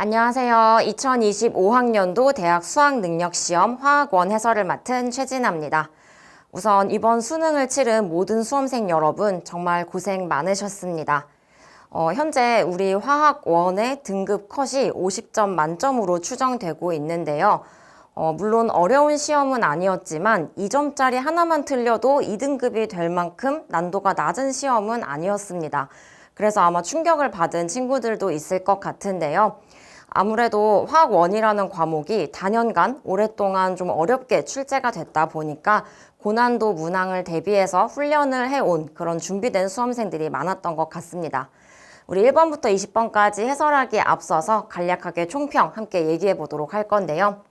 안녕하세요. 2025학년도 대학 수학능력시험 화학원 해설을 맡은 최진아입니다. 우선 이번 수능을 치른 모든 수험생 여러분 정말 고생 많으셨습니다. 어, 현재 우리 화학원의 등급 컷이 50점 만점으로 추정되고 있는데요. 어, 물론 어려운 시험은 아니었지만 2점짜리 하나만 틀려도 2등급이 될 만큼 난도가 낮은 시험은 아니었습니다. 그래서 아마 충격을 받은 친구들도 있을 것 같은데요. 아무래도 화학원이라는 과목이 단연간 오랫동안 좀 어렵게 출제가 됐다 보니까 고난도 문항을 대비해서 훈련을 해온 그런 준비된 수험생들이 많았던 것 같습니다. 우리 1번부터 20번까지 해설하기에 앞서서 간략하게 총평 함께 얘기해 보도록 할 건데요.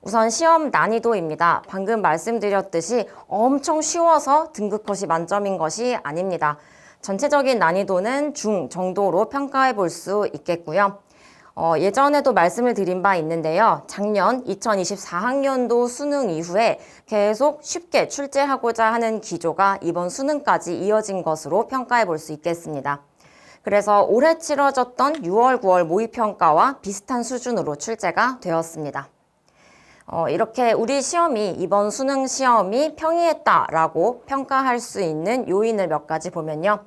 우선 시험 난이도입니다. 방금 말씀드렸듯이 엄청 쉬워서 등급컷이 만점인 것이 아닙니다. 전체적인 난이도는 중 정도로 평가해 볼 수 있겠고요. 어, 예전에도 말씀을 드린 바 있는데요. 작년 2024학년도 수능 이후에 계속 쉽게 출제하고자 하는 기조가 이번 수능까지 이어진 것으로 평가해 볼 수 있겠습니다. 그래서 올해 치러졌던 6월, 9월 모의평가와 비슷한 수준으로 출제가 되었습니다. 어, 이렇게 우리 시험이 이번 수능 시험이 평이했다라고 평가할 수 있는 요인을 몇 가지 보면요.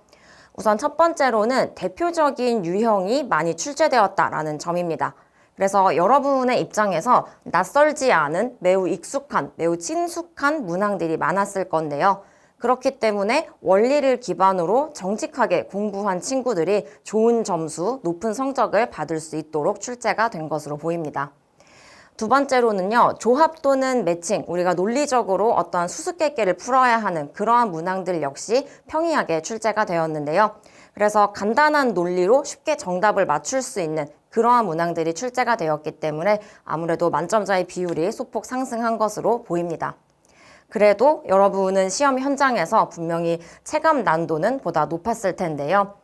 우선 첫 번째로는 대표적인 유형이 많이 출제되었다라는 점입니다. 그래서 여러분의 입장에서 낯설지 않은 매우 익숙한, 매우 친숙한 문항들이 많았을 건데요. 그렇기 때문에 원리를 기반으로 정직하게 공부한 친구들이 좋은 점수, 높은 성적을 받을 수 있도록 출제가 된 것으로 보입니다. 두 번째로는요, 조합 또는 매칭, 우리가 논리적으로 어떠한 수수께끼를 풀어야 하는 그러한 문항들 역시 평이하게 출제가 되었는데요. 그래서 간단한 논리로 쉽게 정답을 맞출 수 있는 그러한 문항들이 출제가 되었기 때문에 아무래도 만점자의 비율이 소폭 상승한 것으로 보입니다. 그래도 여러분은 시험 현장에서 분명히 체감 난도는 보다 높았을 텐데요.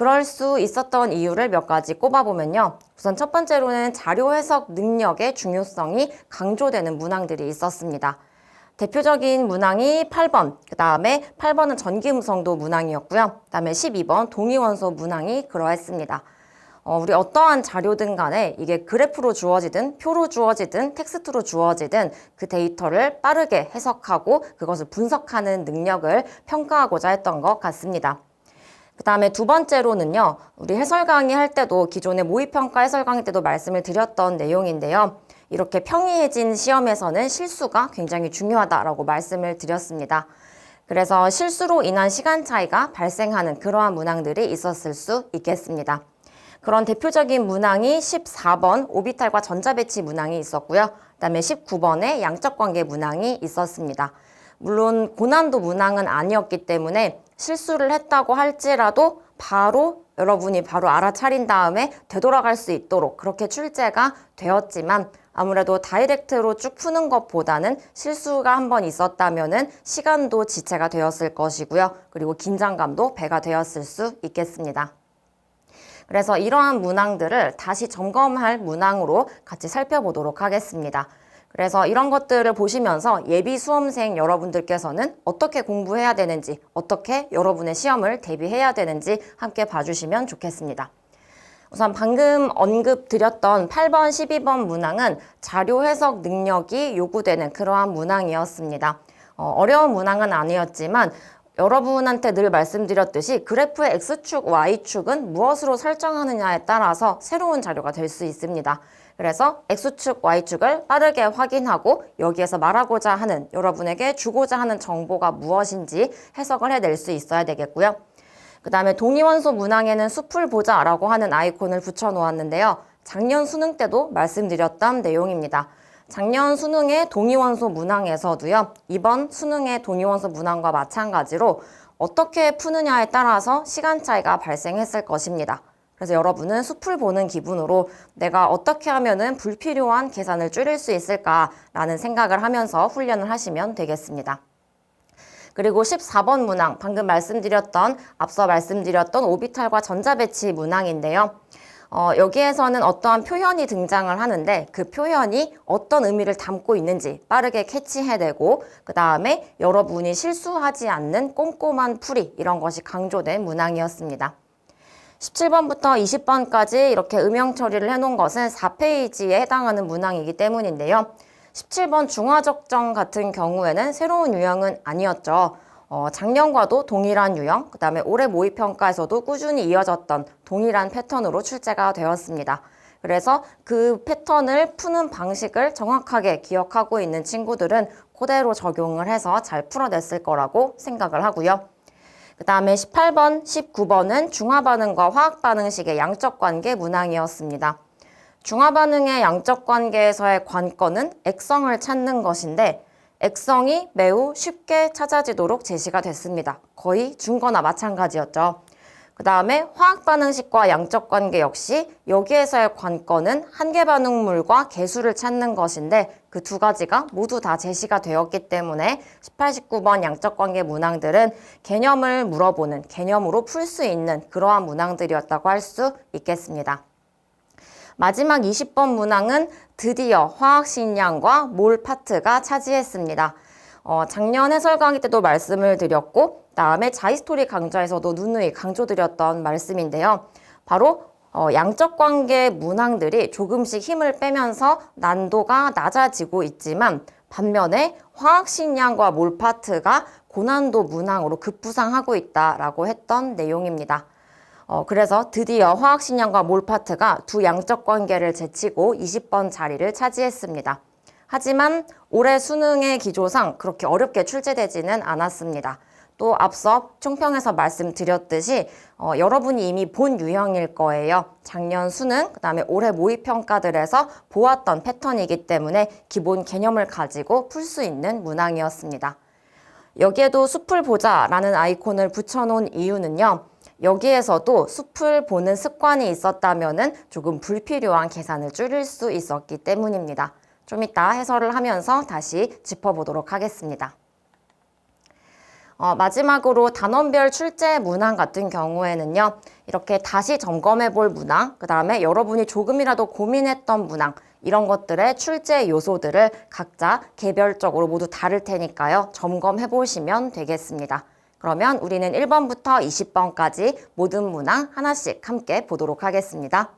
그럴 수 있었던 이유를 몇 가지 꼽아보면요. 우선 첫 번째로는 자료 해석 능력의 중요성이 강조되는 문항들이 있었습니다. 대표적인 문항이 8번, 그 다음에 8번은 전기무성도 문항이었고요. 그 다음에 12번 동위원소 문항이 그러했습니다. 어, 우리 어떠한 자료든 간에 이게 그래프로 주어지든 표로 주어지든 텍스트로 주어지든 그 데이터를 빠르게 해석하고 그것을 분석하는 능력을 평가하고자 했던 것 같습니다. 그 다음에 두 번째로는요, 우리 해설 강의 할 때도 기존의 모의평가 해설 강의 때도 말씀을 드렸던 내용인데요. 이렇게 평이해진 시험에서는 실수가 굉장히 중요하다라고 말씀을 드렸습니다. 그래서 실수로 인한 시간 차이가 발생하는 그러한 문항들이 있었을 수 있겠습니다. 그런 대표적인 문항이 14번 오비탈과 전자배치 문항이 있었고요. 그다음에 19번에 양적 관계 문항이 있었습니다. 물론 고난도 문항은 아니었기 때문에 실수를 했다고 할지라도 바로 여러분이 바로 알아차린 다음에 되돌아갈 수 있도록 그렇게 출제가 되었지만 아무래도 다이렉트로 쭉 푸는 것보다는 실수가 한 번 있었다면은 시간도 지체가 되었을 것이고요. 그리고 긴장감도 배가 되었을 수 있겠습니다. 그래서 이러한 문항들을 다시 점검할 문항으로 같이 살펴보도록 하겠습니다. 그래서 이런 것들을 보시면서 예비 수험생 여러분들께서는 어떻게 공부해야 되는지, 어떻게 여러분의 시험을 대비해야 되는지 함께 봐주시면 좋겠습니다. 우선 방금 언급드렸던 8번, 12번 문항은 자료 해석 능력이 요구되는 그러한 문항이었습니다. 어, 어려운 문항은 아니었지만 여러분한테 늘 말씀드렸듯이 그래프의 X축, Y축은 무엇으로 설정하느냐에 따라서 새로운 자료가 될 수 있습니다. 그래서 X축, Y축을 빠르게 확인하고 여기에서 말하고자 하는 여러분에게 주고자 하는 정보가 무엇인지 해석을 해낼 수 있어야 되겠고요. 그 다음에 동위원소 문항에는 숲을 보자라고 하는 아이콘을 붙여 놓았는데요. 작년 수능 때도 말씀드렸던 내용입니다. 작년 수능의 동위원소 문항에서도요. 이번 수능의 동위원소 문항과 마찬가지로 어떻게 푸느냐에 따라서 시간 차이가 발생했을 것입니다. 그래서 여러분은 숲을 보는 기분으로 내가 어떻게 하면은 불필요한 계산을 줄일 수 있을까라는 생각을 하면서 훈련을 하시면 되겠습니다. 그리고 14번 문항, 방금 말씀드렸던, 앞서 말씀드렸던 오비탈과 전자배치 문항인데요. 어, 여기에서는 어떠한 표현이 등장을 하는데 그 표현이 어떤 의미를 담고 있는지 빠르게 캐치해내고 그 다음에 여러분이 실수하지 않는 꼼꼼한 풀이 이런 것이 강조된 문항이었습니다. 17번부터 20번까지 이렇게 음영 처리를 해놓은 것은 4페이지에 해당하는 문항이기 때문인데요. 17번 중화적정 같은 경우에는 새로운 유형은 아니었죠. 어, 작년과도 동일한 유형, 그 다음에 올해 모의평가에서도 꾸준히 이어졌던 동일한 패턴으로 출제가 되었습니다. 그래서 그 패턴을 푸는 방식을 정확하게 기억하고 있는 친구들은 그대로 적용을 해서 잘 풀어냈을 거라고 생각을 하고요. 그 다음에 18번, 19번은 중화반응과 화학반응식의 양적 관계 문항이었습니다. 중화반응의 양적 관계에서의 관건은 액성을 찾는 것인데 액성이 매우 쉽게 찾아지도록 제시가 됐습니다. 거의 준거나 마찬가지였죠. 그 다음에 화학반응식과 양적 관계 역시 여기에서의 관건은 한계 반응물과 개수를 찾는 것인데 그 두 가지가 모두 다 제시가 되었기 때문에 18, 19번 양적 관계 문항들은 개념을 물어보는 개념으로 풀 수 있는 그러한 문항들이었다고 할 수 있겠습니다. 마지막 20번 문항은 드디어 화학식량과 몰 파트가 차지했습니다. 어, 작년 해설 강의 때도 말씀을 드렸고 다음에 자이스토리 강좌에서도 누누이 강조드렸던 말씀인데요. 바로 어, 양적 관계 문항들이 조금씩 힘을 빼면서 난도가 낮아지고 있지만 반면에 화학식량과 몰 파트가 고난도 문항으로 급부상하고 있다라고 했던 내용입니다. 어, 그래서 드디어 화학식량과 몰파트가 두 양적 관계를 제치고 20번 자리를 차지했습니다. 하지만 올해 수능의 기조상 그렇게 어렵게 출제되지는 않았습니다. 또 앞서 총평에서 말씀드렸듯이 어, 여러분이 이미 본 유형일 거예요. 작년 수능, 그 다음에 올해 모의평가들에서 보았던 패턴이기 때문에 기본 개념을 가지고 풀 수 있는 문항이었습니다. 여기에도 숲을 보자라는 아이콘을 붙여놓은 이유는요. 여기에서도 숲을 보는 습관이 있었다면 조금 불필요한 계산을 줄일 수 있었기 때문입니다. 좀 이따 해설을 하면서 다시 짚어보도록 하겠습니다. 어, 마지막으로 단원별 출제 문항 같은 경우에는요, 이렇게 다시 점검해 볼 문항, 그 다음에 여러분이 조금이라도 고민했던 문항, 이런 것들의 출제 요소들을 각자 개별적으로 모두 다를 테니까요, 점검해 보시면 되겠습니다. 그러면 우리는 1번부터 20번까지 모든 문항 하나씩 함께 보도록 하겠습니다.